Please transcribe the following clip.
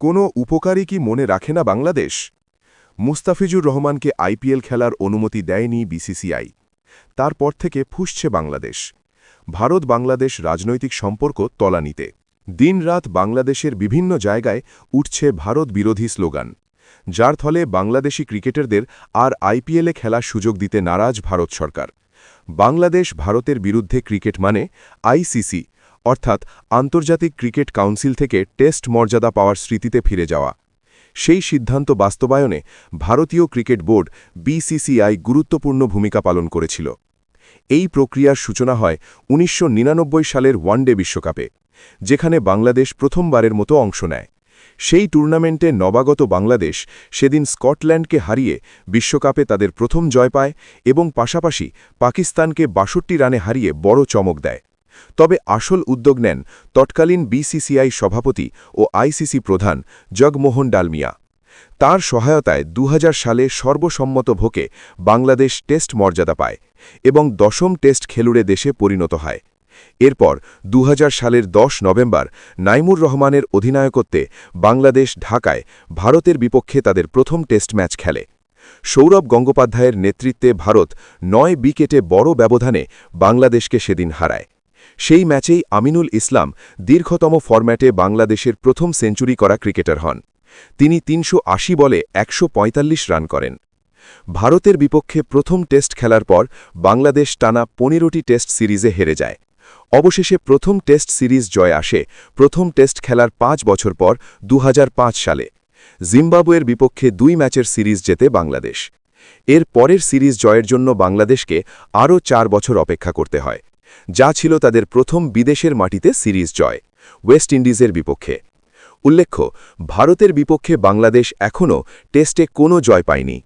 কোনো উপকারী কি মনে রাখে না বাংলাদেশ? মুস্তাফিজুর রহমানকে আইপিএল খেলার অনুমতি দেয়নি বিসিসিআই। তারপর থেকে ফুসছে বাংলাদেশ। ভারত বাংলাদেশ রাজনৈতিক সম্পর্ক তলানিতে। দিনরাত বাংলাদেশের বিভিন্ন জায়গায় উঠছে ভারত বিরোধী স্লোগান। যার ফলে বাংলাদেশি ক্রিকেটারদের আর আইপিএলে খেলার সুযোগ দিতে নারাজ ভারত সরকার। বাংলাদেশ ভারতের বিরুদ্ধে ক্রিকেট মানে আইসিসি অর্থাৎ আন্তর্জাতিক ক্রিকেট কাউন্সিল থেকে টেস্ট মর্যাদা পাওয়ার স্মৃতিতে ফিরে যাওয়া। সেই সিদ্ধান্ত বাস্তবায়নে ভারতীয় ক্রিকেট বোর্ড বিসিসিআই গুরুত্বপূর্ণ ভূমিকা পালন করেছিল। এই প্রক্রিয়ার সূচনা হয় উনিশশো নিরানব্বই সালের ওয়ানডে বিশ্বকাপে, যেখানে বাংলাদেশ প্রথমবারের মতো অংশ নেয়। সেই টুর্নামেন্টে নবাগত বাংলাদেশ সেদিন স্কটল্যান্ডকে হারিয়ে বিশ্বকাপে তাদের প্রথম জয় পায় এবং পাশাপাশি পাকিস্তানকে বাষট্টি রানে হারিয়ে বড় চমক দেয়। তবে আসল উদ্যোগ নেন তৎকালীন বিসিসিআই সভাপতি ও আইসিসি প্রধান জগমোহন ডালমিয়া। তার সহায়তায় দু হাজার সালে সর্বসম্মত ভোকে বাংলাদেশ টেস্ট মর্যাদা পায় এবং দশম টেস্ট খেলুড়ে দেশে পরিণত হয়। এরপর দু হাজার সালের ১০ নভেম্বর নাইমুর রহমানের অধিনায়কত্বে বাংলাদেশ ঢাকায় ভারতের বিপক্ষে তাদের প্রথম টেস্ট ম্যাচ খেলে। সৌরভ গঙ্গোপাধ্যায়ের নেতৃত্বে ভারত নয় উইকেটে বড় ব্যবধানে বাংলাদেশকে সেদিন হারায়। সেই ম্যাচেই আমিনুল ইসলাম দীর্ঘতম ফরম্যাটে বাংলাদেশের প্রথম সেঞ্চুরি করা ক্রিকেটার হন। তিনি তিনশো আশি বলে একশো পঁয়তাল্লিশ রান করেন। ভারতের বিপক্ষে প্রথম টেস্ট খেলার পর বাংলাদেশ টানা পনেরোটি টেস্ট সিরিজে হেরে যায়। অবশেষে প্রথম টেস্ট সিরিজ জয় আসে প্রথম টেস্ট খেলার পাঁচ বছর পর দু হাজার পাঁচ সালে। জিম্বাবুয়ের বিপক্ষে দুই ম্যাচের সিরিজ জেতে বাংলাদেশ। এর পরের সিরিজ জয়ের জন্য বাংলাদেশকে আরও চার বছর অপেক্ষা করতে হয়। যা ছিল তাদের প্রথম বিদেশের মাটিতে সিরিজ জয়, ওয়েস্ট ইন্ডিজের বিপক্ষে। উল্লেখ্য, ভারতের বিপক্ষে বাংলাদেশ এখনও টেস্টে কোনো জয় পায়নি।